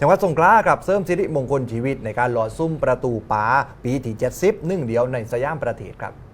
จังหวัดสงขลากับเสริมสิริมงคลชีวิตในการหล่อซุ้มประตูป่าปีที่70หนึ่งเดียวในสยามประเทศครับ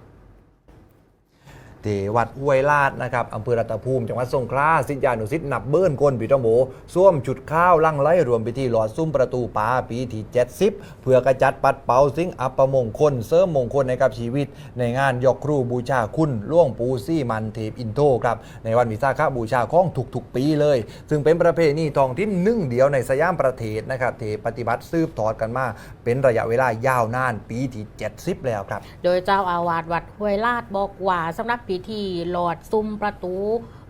ที่วัดห้วยลาดนะครับอำเภอรัตภูมิจังหวัดสงขลาสิทธิานุสิทธิ์นับเบิ้นก้นปีตองโบส้วมจุดข้าวลั่งไล่รวมพิธีหลอดซุ้มประตูป่าปีที่70 เพื่อกระจัดปัดเป่าสิ่งอัปมงคล เสริมมงคลในกับชีวิต ในงานยกครูบูชาคุณล่วงปูซี่มันเทพอินโทครับในวันวิสาขบูชาของทุกๆปีเลย ซึ่งเป็นประเพณีทองถิ่นหนึ่งเดียวในสยามประเทศนะครับที่ปฏิบัติสืบทอดกันมาเป็นระยะเวลายาวนานปีที่70 แล้วครับ โดยเจ้าอาวาสวัดห้วยลาดบอกว่าสำหรับพิธีหลอดซุ้มประตู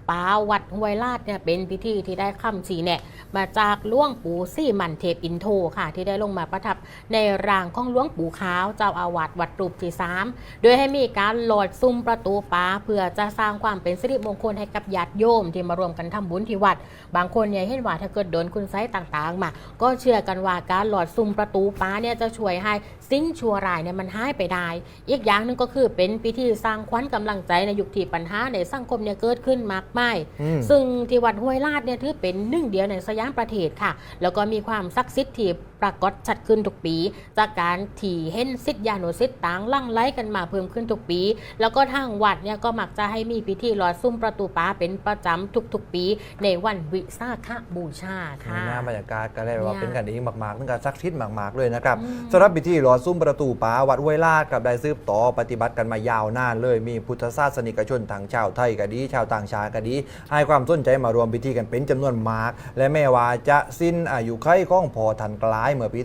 ป่าวัดห้วยลาดเนี่ยเป็นพิธีที่ได้คำสีแนะมาจากหล่วงปู่ซี่มันเทพอินโทค่ะ ที่ได้ลงมาประทับในร่างของหลวงปู่ขาวเจ้าอาวาสวัดรูปที่สามโดยให้มีการหลอดซุ้มประตูป่าเพื่อจะสร้างความเป็นสิริมงคลให้กับญาติโยมที่มารวมกันทำบุญที่วัด บางคนเนี่ยเห็นว่าถ้าเกิดโดนคุณไซต์ต่างๆมา ก็เชื่อกันว่าการหลอดซุ้มประตูป้าเนี่ยจะช่วยให้สิ่งชั่วร้ายเนี่ยมันหายไปได้ อีกอย่างหนึ่งก็คือเป็นพิธีสร้างขวัญกำลังใจในยุคที่ปัญหาในสังคมเนี่ยเกิดขึ้นมากมายอืมซึ่งที่วัดห้วยลาดเนี่ยถือเป็นหนึ่งเดียวในสยามประเทศค่ะ แล้วก็มีความศักดิ์สิทธิ์ที่ ปรากฏชัดขึ้นทุกปี จากการที่เห็นสิทธิานุสิทธิ์ต่างลั่งไล่กันมาเพิ่มขึ้นทุกปี แล้วก็ทางวัดเนี่ยก็มักจะให้มีพิธีลอยซุ้มประตูป้าเป็นประจำทุกๆ ปี ในวันวิสาขบูชาค่ะหน้าบรรยากาศก็ได้แบบว่าเนี่ยเป็นกันเองมากๆตั้งแต่ซักชิดมากๆเลยนะครับอืมสำหรับพิธีหลอดซุ้มประตูป่าวัดห้วยลาดกับได้ซืบต่อปฏิบัติกันมายาวนานเลยมีพุทธศาสนิกชนทางชาวไทยก็ดี ชาวต่างชาติก็ดี ให้ความสนใจมารวมพิธีกันเป็นจำนวนมาก และแม้ว่าจะสิ้นอายุไขของพอทันกลายเมื่อปี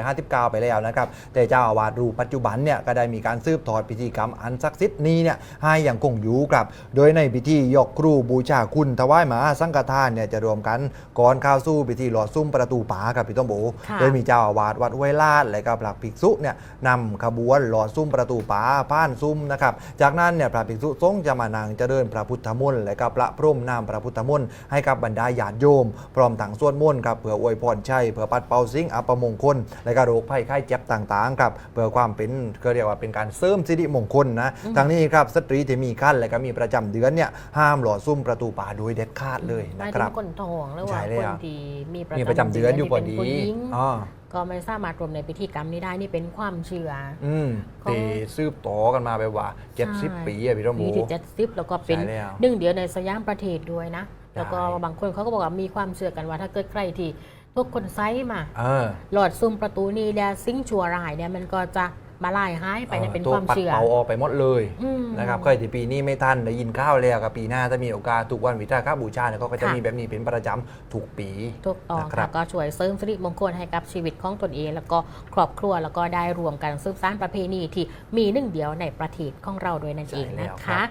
2559 ไปแล้วนะครับแต่เจ้าอาวาสรูปปัจจุบันเนี่ยก็ได้มีการซืบทอดพิธีกรรมอันศักดิ์สิทธิ์นี้เนี่ยให้อย่างคงอยู่ครับ โดยในพิธียกครูบูชาคุณถวายหมาสังฆทานเนี่ยจะรวมกันก่อนเข้าสู่พิธีหลอดซุ้มประตูป่าครับพี่ต้องโบค่ะโดยมีเจ้าอาวาสวัดห้วยลาดและก็พระภิกษุเนี่ยนำขบวนหลอดซุ้มประตูป่าผ่านซุ้มนะครับจากนั้นเนี่ยพระภิกษุสงฆ์จะมานางเจริญพระพุทธมนต์และก็พระพรหมนามพระพุทธมนต์ให้กับบรรดาญาติโยม พร้อมทั้งสวดมนต์ครับเพื่ออวยพรชัยเพื่อปัดเป่าสิ่งอัปมงคล และก็โรคภัยไข้เจ็บต่างๆครับเพื่อความเป็นก็เรียกว่าเป็นการเสริมสิริมงคลนะทั้งนี้ครับสตรีที่มีขั้นและก็มีประจำเดือนเนี่ยห้ามหลอดซุ้มประตูป่าโดยเด็ดขาดเลยหมานะยคถึรับงคนทองหรือใช่ว่าเลยคนอะที่มีมีประจำเดือนอยู่พอดีที่เป็นผู้หญิงอ๋อก็ไม่สามารถรวมในพิธีกรรมนี้ได้นี่เป็นความเชื่ออืมของตีสืบต่อกันมาแบบว่าเจ็ดสิบใช่ปีอะพี่ต้องปีบูที่เจ็ดสิบแล้วก็เป็นใช่แล้วหนึ่งเดียวในสยามประเทศด้วยนะ แล้วก็ใช่บางคนเขาก็บอกว่ามีความเชื่อกันว่าถ้าเกิดใครที่ พวกคนไซส์มาเออหลอดซุ่มประตูนี้แล้วสิ่งชั่วร้ายเนี่ยมันก็จะมาลายหายไปเนี่ยเป็นตัวความปัดเชื่อเป่าออกไปหมดเลยอืมนะครับเคยที่ปีนี้ไม่ทันได้ยินข้าวแล้วกับปีหน้าถ้ามีโอกาสทุกวันวิชาข้าบูชาเนี่ยเขาก็จะค่ะมีแบบนี้เป็นประจำทุกปีถูกต้องนะครัค่ะบก็ช่วยเสริมสิริมงคลให้กับชีวิตของตนเอง แล้วก็ครอบครัวแล้วก็ได้รวมกันสืบสานประเพณีที่มีหนึ่งเดียวในประเทศของเราด้วยนั่นเองนะคะ